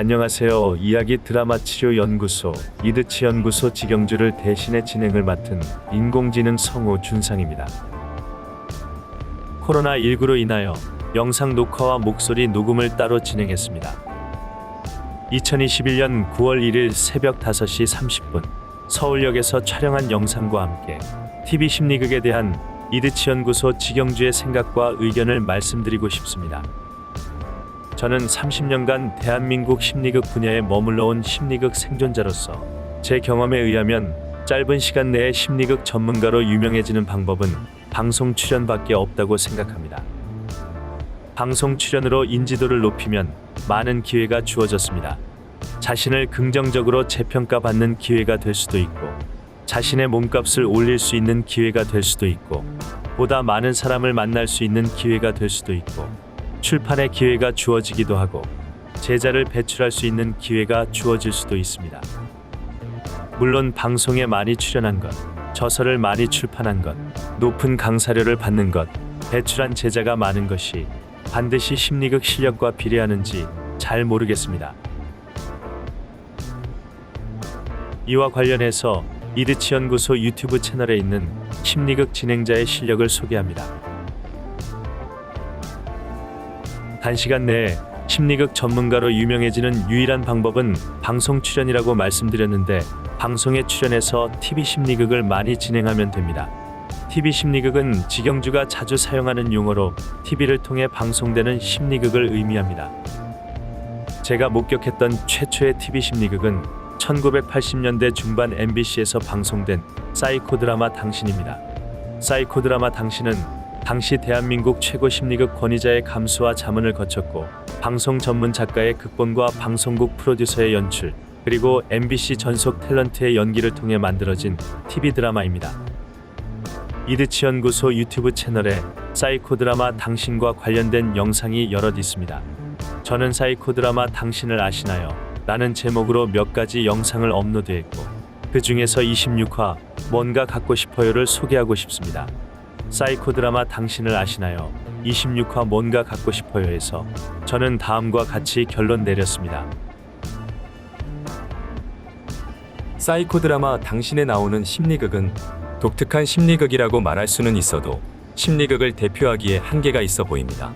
안녕하세요. 이야기 드라마 치료 연구소 이드치 연구소 직영주를 대신해 진행을 맡은 인공지능 성우 준상입니다. 코로나19로 인하여 영상 녹화와 목소리 녹음을 따로 진행했습니다. 2021년 9월 1일 새벽 5시 30분 서울역에서 촬영한 영상과 함께 TV 심리극에 대한 이드치 연구소 직영주의 생각과 의견을 말씀드리고 싶습니다. 저는 30년간 대한민국 심리극 분야에 머물러 온 심리극 생존자로서 제 경험에 의하면 짧은 시간 내에 심리극 전문가로 유명해지는 방법은 방송 출연밖에 없다고 생각합니다. 방송 출연으로 인지도를 높이면 많은 기회가 주어졌습니다. 자신을 긍정적으로 재평가받는 기회가 될 수도 있고 자신의 몸값을 올릴 수 있는 기회가 될 수도 있고 보다 많은 사람을 만날 수 있는 기회가 될 수도 있고 출판의 기회가 주어지기도 하고 제자를 배출할 수 있는 기회가 주어질 수도 있습니다. 물론 방송에 많이 출연한 것, 저서를 많이 출판한 것, 높은 강사료를 받는 것, 배출한 제자가 많은 것이 반드시 심리극 실력과 비례하는지 잘 모르겠습니다. 이와 관련해서 이드치 연구소 유튜브 채널에 있는 심리극 진행자의 실력을 소개합니다. 단시간 내에 심리극 전문가로 유명해지는 유일한 방법은 방송 출연이라고 말씀드렸는데 방송에 출연해서 TV 심리극을 많이 진행하면 됩니다. TV 심리극은 직영주가 자주 사용하는 용어로 TV를 통해 방송되는 심리극을 의미합니다. 제가 목격했던 최초의 TV 심리극은 1980년대 중반 MBC에서 방송된 사이코 드라마 당신입니다. 사이코 드라마 당신은 당시 대한민국 최고 심리극 권위자의 감수와 자문을 거쳤고 방송 전문 작가의 극본과 방송국 프로듀서의 연출 그리고 MBC 전속 탤런트의 연기를 통해 만들어진 TV 드라마입니다. 이드치 연구소 유튜브 채널에 사이코 드라마 당신과 관련된 영상이 여럿 있습니다. 저는 사이코 드라마 당신을 아시나요? 라는 제목으로 몇 가지 영상을 업로드했고 그 중에서 26화 뭔가 갖고 싶어요를 소개하고 싶습니다. 사이코 드라마 당신을 아시나요? 26화 뭔가 갖고 싶어요에서 저는 다음과 같이 결론 내렸습니다. 사이코 드라마 당신에 나오는 심리극은 독특한 심리극이라고 말할 수는 있어도 심리극을 대표하기에 한계가 있어 보입니다.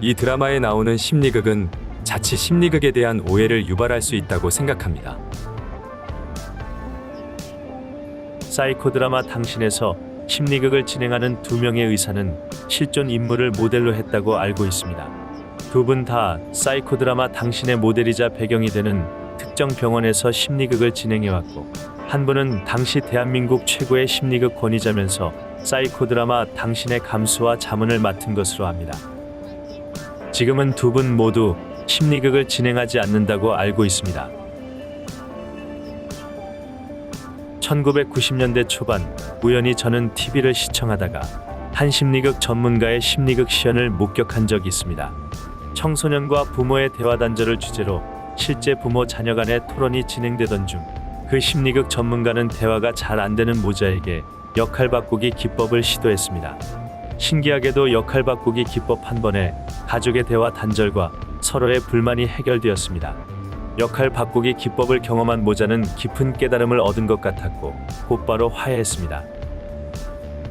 이 드라마에 나오는 심리극은 자칫 심리극에 대한 오해를 유발할 수 있다고 생각합니다. 사이코 드라마 당신에서 심리극을 진행하는 두 명의 의사는 실존 인물을 모델로 했다고 알고 있습니다. 두 분 다 사이코 드라마 당신의 모델이자 배경이 되는 특정 병원에서 심리극을 진행해왔고 한 분은 당시 대한민국 최고의 심리극 권위자면서 사이코 드라마 당신의 감수와 자문을 맡은 것으로 압니다. 지금은 두 분 모두 심리극을 진행하지 않는다고 알고 있습니다. 1990년대 초반 우연히 저는 TV를 시청하다가 한 심리극 전문가의 심리극 시연을 목격한 적이 있습니다. 청소년과 부모의 대화 단절을 주제로 실제 부모 자녀 간의 토론이 진행되던 중 그 심리극 전문가는 대화가 잘 안 되는 모자에게 역할 바꾸기 기법을 시도했습니다. 신기하게도 역할 바꾸기 기법 한 번에 가족의 대화 단절과 서로의 불만이 해결되었습니다. 역할 바꾸기 기법을 경험한 모자는 깊은 깨달음을 얻은 것 같았고 곧바로 화해했습니다.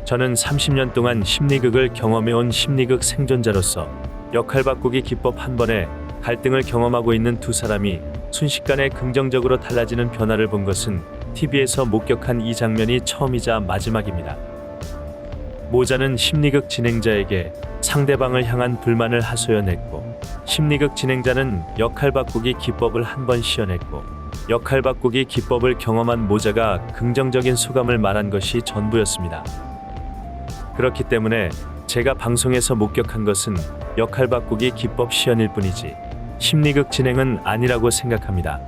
저는 30년 동안 심리극을 경험해온 심리극 생존자로서 역할 바꾸기 기법 한 번에 갈등을 경험하고 있는 두 사람이 순식간에 긍정적으로 달라지는 변화를 본 것은 TV에서 목격한 이 장면이 처음이자 마지막입니다. 모자는 심리극 진행자에게 상대방을 향한 불만을 하소연했고 심리극 진행자는 역할 바꾸기 기법을 한 번 시연했고 역할 바꾸기 기법을 경험한 모자가 긍정적인 소감을 말한 것이 전부였습니다. 그렇기 때문에 제가 방송에서 목격한 것은 역할 바꾸기 기법 시연일 뿐이지 심리극 진행은 아니라고 생각합니다.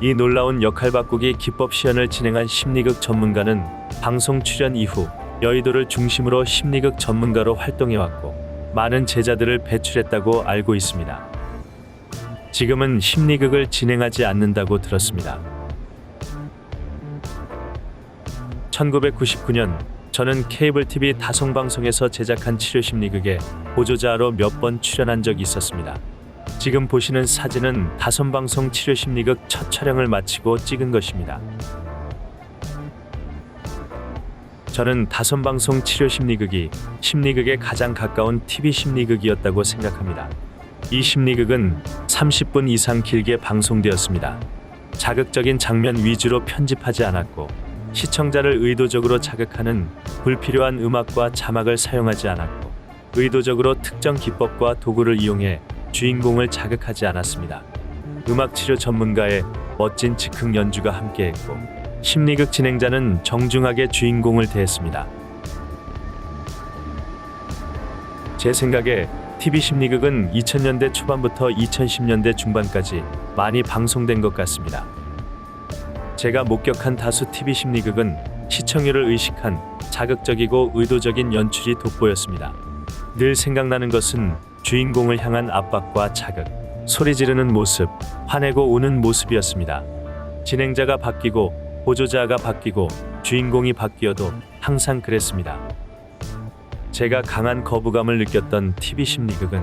이 놀라운 역할 바꾸기 기법 시연을 진행한 심리극 전문가는 방송 출연 이후 여의도를 중심으로 심리극 전문가로 활동해왔고 많은 제자들을 배출했다고 알고 있습니다. 지금은 심리극을 진행하지 않는다고 들었습니다. 1999년 저는 케이블 TV 다송방송에서 제작한 치료 심리극에 보조자로 몇 번 출연한 적이 있었습니다. 지금 보시는 사진은 다솜방송 치료 심리극 첫 촬영을 마치고 찍은 것입니다. 저는 다솜방송 치료 심리극이 심리극에 가장 가까운 TV 심리극이었다고 생각합니다. 이 심리극은 30분 이상 길게 방송되었습니다. 자극적인 장면 위주로 편집하지 않았고 시청자를 의도적으로 자극하는 불필요한 음악과 자막을 사용하지 않았고 의도적으로 특정 기법과 도구를 이용해 주인공을 자극하지 않았습니다. 음악 치료 전문가의 멋진 즉흥 연주가 함께했고 심리극 진행자는 정중하게 주인공을 대했습니다. 제 생각에 TV 심리극은 2000년대 초반부터 2010년대 중반까지 많이 방송된 것 같습니다. 제가 목격한 다수 TV 심리극은 시청률을 의식한 자극적이고 의도적인 연출이 돋보였습니다. 늘 생각나는 것은 주인공을 향한 압박과 자극, 소리 지르는 모습, 화내고 우는 모습이었습니다. 진행자가 바뀌고 보조자가 바뀌고 주인공이 바뀌어도 항상 그랬습니다. 제가 강한 거부감을 느꼈던 TV 심리극은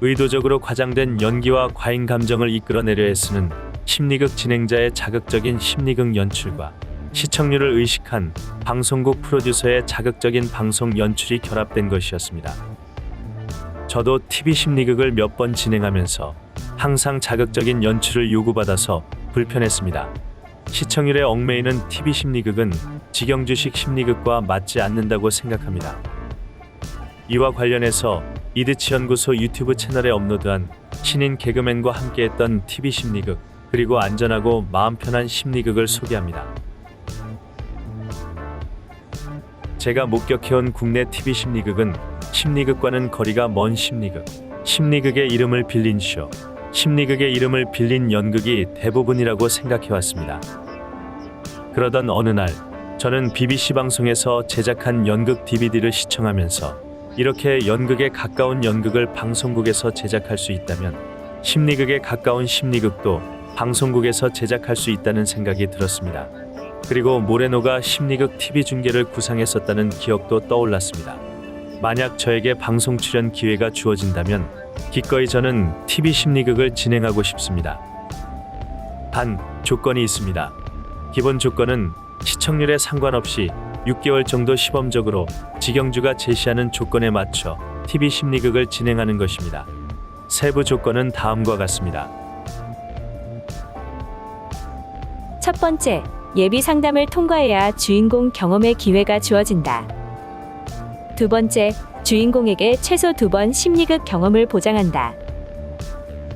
의도적으로 과장된 연기와 과잉 감정을 이끌어내려 애쓰는 심리극 진행자의 자극적인 심리극 연출과 시청률을 의식한 방송국 프로듀서의 자극적인 방송 연출이 결합된 것이었습니다. 저도 TV 심리극을 몇 번 진행하면서 항상 자극적인 연출을 요구받아서 불편했습니다. 시청률에 얽매이는 TV 심리극은 직영주식 심리극과 맞지 않는다고 생각합니다. 이와 관련해서 이드치 연구소 유튜브 채널에 업로드한 신인 개그맨과 함께했던 TV 심리극 그리고 안전하고 마음 편한 심리극을 소개합니다. 제가 목격해온 국내 TV 심리극은 심리극과는 거리가 먼 심리극, 심리극의 이름을 빌린 쇼, 심리극의 이름을 빌린 연극이 대부분이라고 생각해왔습니다. 그러던 어느 날, 저는 BBC 방송에서 제작한 연극 DVD를 시청하면서 이렇게 연극에 가까운 연극을 방송국에서 제작할 수 있다면 심리극에 가까운 심리극도 방송국에서 제작할 수 있다는 생각이 들었습니다. 그리고 모레노가 심리극 TV 중계를 구상했었다는 기억도 떠올랐습니다. 만약 저에게 방송 출연 기회가 주어진다면 기꺼이 저는 TV 심리극을 진행하고 싶습니다. 단 조건이 있습니다. 기본 조건은 시청률에 상관없이 6개월 정도 시범적으로 직영주가 제시하는 조건에 맞춰 TV 심리극을 진행하는 것입니다. 세부 조건은 다음과 같습니다. 첫 번째, 예비 상담을 통과해야 주인공 경험의 기회가 주어진다. 두 번째, 주인공에게 최소 두 번 심리극 경험을 보장한다.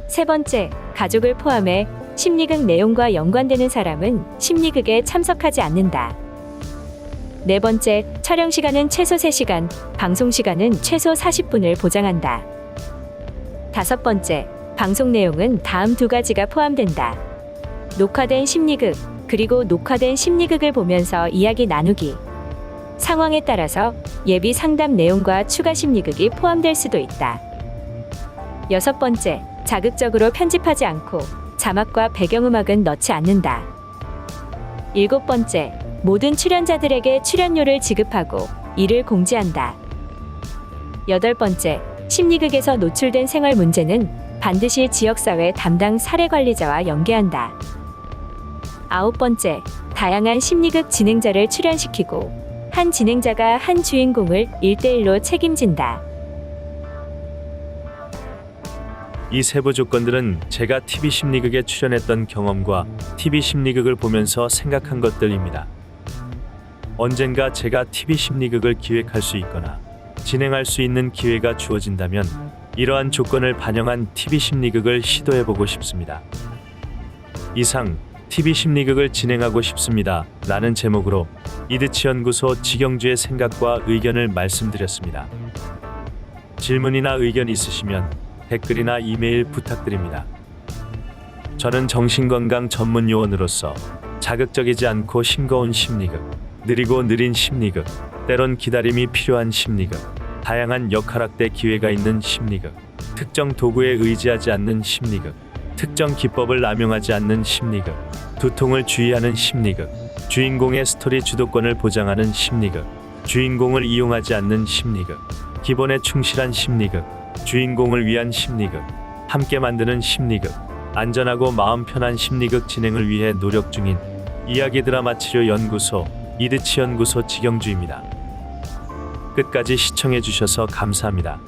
세 번째, 가족을 포함해 심리극 내용과 연관되는 사람은 심리극에 참석하지 않는다. 네 번째, 촬영 시간은 최소 3시간, 방송 시간은 최소 40분을 보장한다. 다섯 번째, 방송 내용은 다음 두 가지가 포함된다. 녹화된 심리극, 그리고 녹화된 심리극을 보면서 이야기 나누기. 상황에 따라서 예비 상담 내용과 추가 심리극이 포함될 수도 있다. 여섯 번째, 자극적으로 편집하지 않고 자막과 배경음악은 넣지 않는다. 일곱 번째, 모든 출연자들에게 출연료를 지급하고 이를 공지한다. 여덟 번째, 심리극에서 노출된 생활 문제는 반드시 지역사회 담당 사례 관리자와 연계한다. 아홉 번째, 다양한 심리극 진행자를 출연시키고 한 진행자가 한 주인공을 일대일로 책임진다. 이 세부 조건들은 제가 TV 심리극에 출연했던 경험과 TV 심리극을 보면서 생각한 것들입니다. 언젠가 제가 TV 심리극을 기획할 수 있거나 진행할 수 있는 기회가 주어진다면 이러한 조건을 반영한 TV 심리극을 시도해보고 싶습니다. 이상 TV 심리극을 진행하고 싶습니다. 라는 제목으로 이드치 연구소 직영주의 생각과 의견을 말씀드렸습니다. 질문이나 의견 있으시면 댓글이나 이메일 부탁드립니다. 저는 정신건강 전문 요원으로서 자극적이지 않고 싱거운 심리극, 느리고 느린 심리극, 때론 기다림이 필요한 심리극, 다양한 역할학대 기회가 있는 심리극, 특정 도구에 의지하지 않는 심리극, 특정 기법을 남용하지 않는 심리극, 두통을 주의하는 심리극, 주인공의 스토리 주도권을 보장하는 심리극, 주인공을 이용하지 않는 심리극, 기본에 충실한 심리극, 주인공을 위한 심리극, 함께 만드는 심리극 안전하고 마음 편한 심리극 진행을 위해 노력 중인 이야기 드라마 치료 연구소 이드치 연구소 지경주입니다. 끝까지 시청해 주셔서 감사합니다.